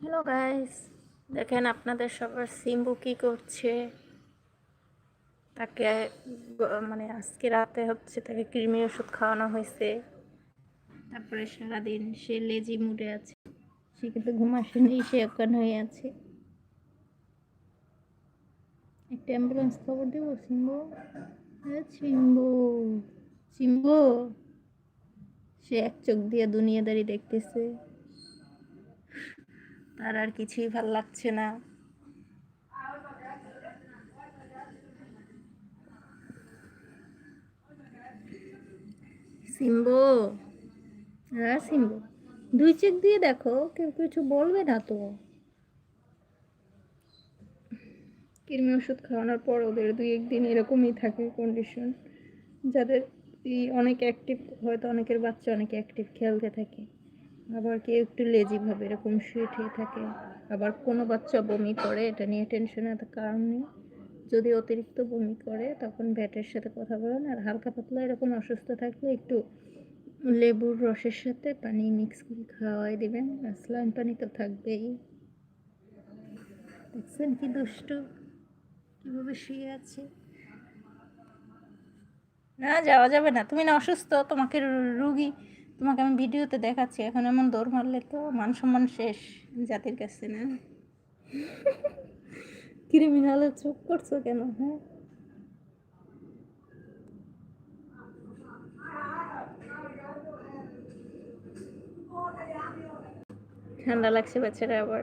Hello guys দেখেন আপনাদের সবার সিম্বু কি করছে? তাকে মানে আজকে রাতে হচ্ছে তাকে কৃমি ওষুধ খাওয়ানো হয়েছে। তারপরে সারাদিন সে লেজি মুডে আছে। সে কিন্তু ঘুম আসেনি, সে অজ্ঞান হয়ে আছে। একটা অ্যাম্বুলেন্স খবর দেবো, সিম্বু? হ্যাঁ সিম্বু সিম্বু। সে এক চোখ দিয়ে দুনিয়াদারি দেখতেছে। তার আর কিছুই ভালো লাগছে না। সিম্বু হ্যাঁ সিম্বু, দুই চেক দিয়ে দেখো, কেউ কিছু বলবে না তো। কৃমি ওষুধ খাওয়ানোর পর ওদের দুই একদিন এরকমই থাকে কন্ডিশন যাদের অনেক অ্যাক্টিভ হয়তো অনেকের বাচ্চা অনেক অ্যাক্টিভ খেলতে থাকে। আবার কেউ একটু লেজি ভাবে এরকম শুয়ে ঠিয়ে থাকে। আবার কোনো বাচ্চা বমি করে, এটা নিয়ে টেনশনের কারণ নেই। যদি অতিরিক্ত বমি করে, তখন ভ্যাটের সাথে কথা বলেন আর হালকা পাতলা এরকম অসুস্থ থাকলে একটু লেবুর রসের সাথে পানি মিক্স করে খাওয়াই দেবেন। আর স্লাইন পানি তো থাকবেই। দেখছেন কি দুষ্টু? কীভাবে শুয়ে আছে? না, যাওয়া যাবে না। তুমি না অসুস্থ, তোমাকে রুগী তোমাকে আমি ভিডিওতে দেখাচ্ছি, এখন এমন দৌড় মারলে তো মান সম্মান শেষ জাতির কাছে, না? ক্রিমিনালে চুপ করছ কেন হ্যাঁ? ঠান্ডা লাগছে বেচারা আবার।